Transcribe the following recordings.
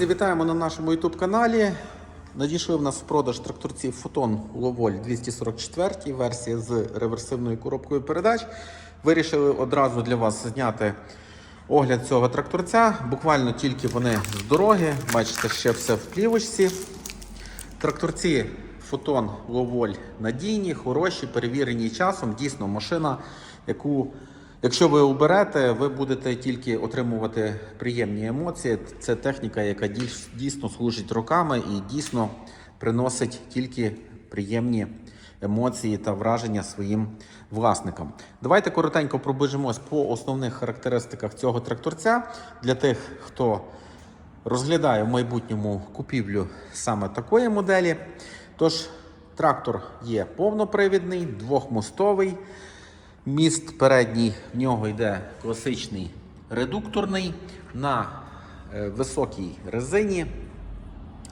Друзі, вітаємо на нашому YouTube каналі. Надійшли в нас в продаж тракторці Фотон Ловоль 244 версія з реверсивною коробкою передач. Вирішили одразу для вас зняти огляд цього тракторця. Буквально тільки вони з дороги. Бачите, ще все в плівочці. Тракторці Фотон Ловоль надійні, хороші, перевірені часом. Дійсно, машина, яку, якщо ви оберете, ви будете тільки отримувати приємні емоції. Це техніка, яка дійсно служить роками і дійсно приносить тільки приємні емоції та враження своїм власникам. Давайте коротенько пробіжимось по основних характеристиках цього тракторця для тих, хто розглядаю в майбутньому купівлю саме такої моделі. Тож, трактор є повнопривідний, двохмостовий. Міст передній в нього йде класичний редукторний на е, високій резині.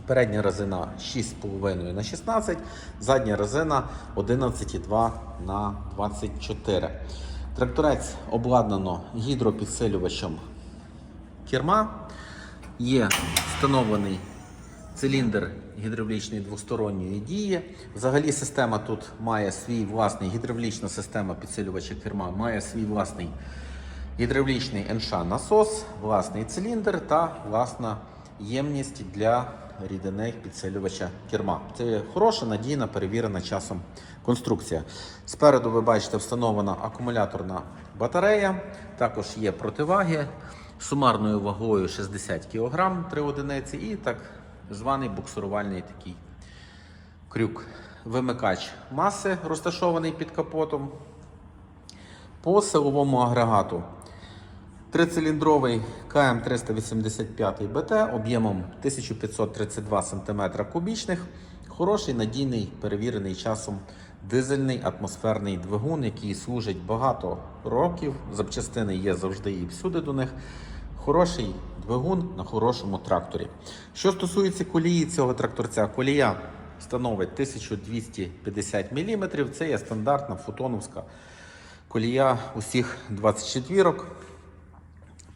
Передня резина 6,5 на 16, задня резина 11,2 на 24. Тракторець обладнано гідропідсилювачем керма. Є встановлений циліндр гідравлічної двосторонньої дії. Взагалі система тут має свій власний гідравлічна система підсилювача керма, має свій власний гідравлічний НШ насос, власний циліндр та власна ємність для рідини підсилювача керма. Це хороша, надійна, перевірена часом конструкція. Спереду ви бачите встановлена акумуляторна батарея, також є противаги сумарною вагою 60 кг 3 одиниці і так званий буксирувальний такий крюк. Вимикач маси розташований під капотом. По силовому агрегату трициліндровий КМ385 БТ об'ємом 1532 см кубічних. Хороший, надійний, перевірений часом дизельний атмосферний двигун, який служить багато років. Запчастини є завжди і всюди до них. Хороший двигун на хорошому тракторі. Що стосується колії цього тракторця, колія становить 1250 мм. Це є стандартна фотоновська колія усіх 24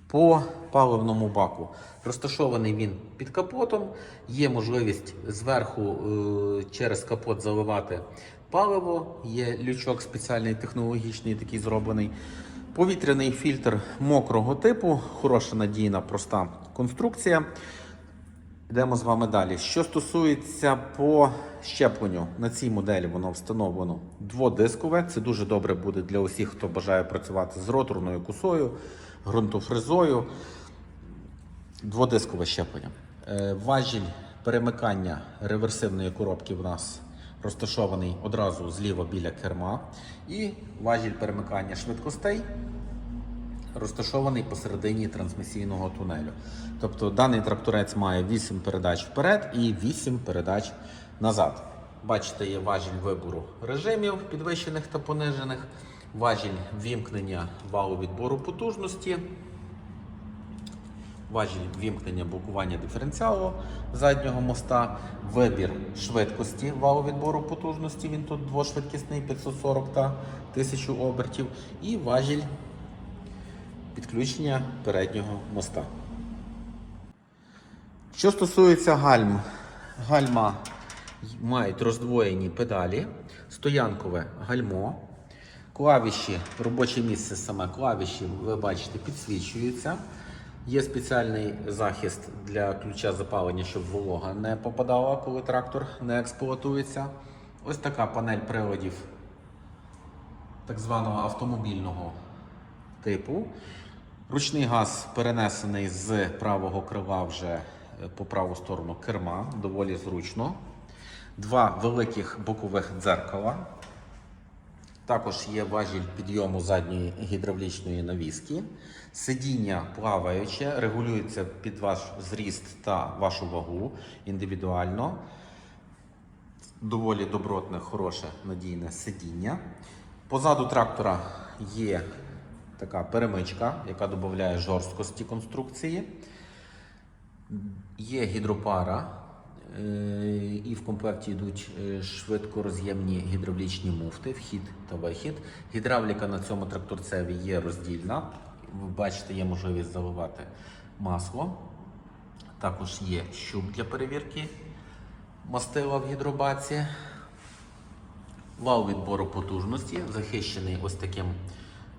по паливному баку. Розташований він під капотом. Є можливість зверху е, через капот заливати паливо. Є лючок спеціальний технологічний, такий зроблений. Повітряний фільтр мокрого типу, хороша надійна, проста конструкція. Йдемо з вами далі. Що стосується по щепленню, на цій моделі воно встановлено дводискове. Це дуже добре буде для усіх, хто бажає працювати з роторною кусою, ґрунтофрезою. Дводискове щеплення. Е, Важіль перемикання реверсивної коробки в нас розташований одразу зліва біля керма. І важіль перемикання швидкостей розташований посередині трансмісійного тунелю. Тобто даний тракторець має 8 передач вперед і 8 передач назад. Бачите, є важіль вибору режимів підвищених та понижених, важіль вімкнення валу відбору потужності, важіль вімкнення блокування диференціалу заднього моста, вибір швидкості валу відбору потужності. Він тут двошвидкісний 540 та 1000 обертів, і важіль підключення переднього моста. Що стосується гальм, гальма мають роздвоєні педалі, стоянкове гальмо, клавіші, робоче місце саме клавіші, ви бачите, підсвічуються. Є спеціальний захист для ключа запалення, щоб волога не попадала, коли трактор не експлуатується. Ось така панель приладів так званого автомобільного типу. Ручний газ перенесений з правого крила вже е, по праву сторону керма, доволі зручно. Два великих бокових дзеркала. Також є важіль підйому задньої гідравлічної навіски. Сидіння плаваюче, регулюється під ваш зріст та вашу вагу індивідуально. Доволі добротне, хороше, надійне сидіння. Позаду трактора є така перемичка, яка додає жорсткості конструкції. Є гідропара, і в комплекті йдуть е, швидкороз'ємні гідравлічні муфти, вхід та вихід. Гідравліка на цьому тракторцеві є роздільна. Ви бачите, є можливість заливати масло. Також є щуп для перевірки мастила в гідробаці. Вал відбору потужності захищений ось таким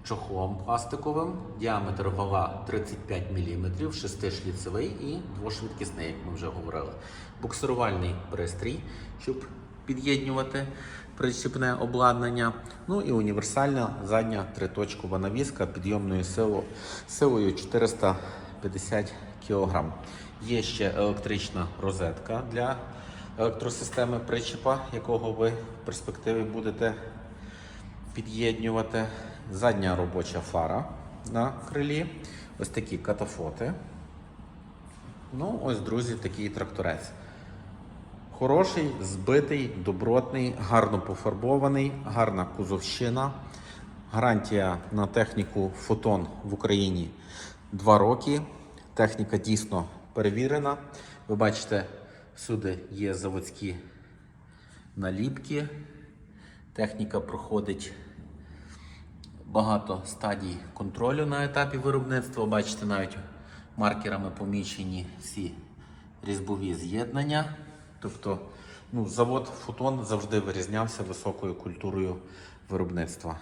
чохлом пластиковим. Діаметр вала 35 мм, 6-шліцевий і двошвидкісний, як ми вже говорили. Буксирувальний пристрій, щоб під'єднувати причіпне обладнання. Ну і універсальна задня триточкова навіска підйомною силою 450 кг. Є ще електрична розетка для електросистеми причіпа, якого ви в перспективі будете під'єднювати. Задня робоча фара на крилі. Ось такі катафоти. Ну, ось, друзі, такий тракторець. Хороший, збитий, добротний, гарно пофарбований, гарна кузовщина. Гарантія на техніку фотон в Україні 2 роки. Техніка дійсно перевірена. Ви бачите, всюди є заводські наліпки. Техніка проходить багато стадій контролю на етапі виробництва. Бачите, навіть маркерами помічені всі різьбові з'єднання. Тобто, ну, завод Фотон завжди вирізнявся високою культурою виробництва.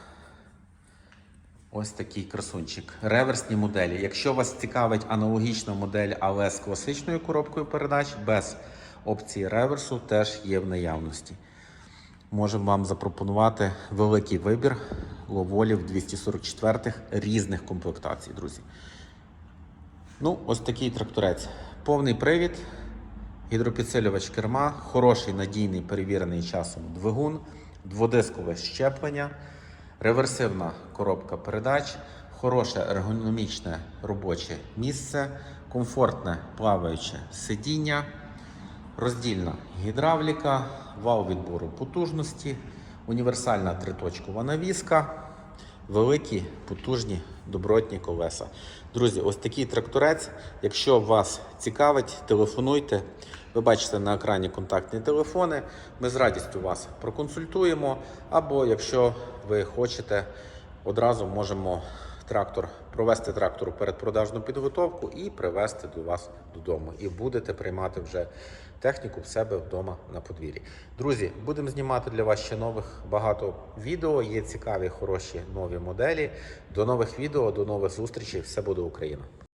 Ось такий красунчик. Реверсні моделі. Якщо вас цікавить аналогічна модель, але з класичною коробкою передач, без опції реверсу, теж є в наявності. Можемо вам запропонувати великий вибір ловолів 244 різних комплектацій, друзі. Ну, ось такий тракторець. Повний привід, гідропідсилювач керма, хороший надійний перевірений часом двигун, дводискове щеплення, реверсивна коробка передач, хороше ергономічне робоче місце, комфортне плаваюче сидіння, роздільна гідравліка, вал відбору потужності, універсальна триточкова навіска, великі, потужні, добротні колеса. Друзі, ось такий тракторець. Якщо вас цікавить, телефонуйте. Ви бачите на екрані контактні телефони. Ми з радістю вас проконсультуємо. Або якщо ви хочете, одразу можемо трактор провести трактору передпродажну підготовку і привезти до вас додому. І будете приймати вже техніку в себе вдома на подвір'ї. Друзі, будемо знімати для вас ще нових багато відео. Є цікаві, хороші нові моделі. До нових відео, до нових зустрічей. Все буде Україна!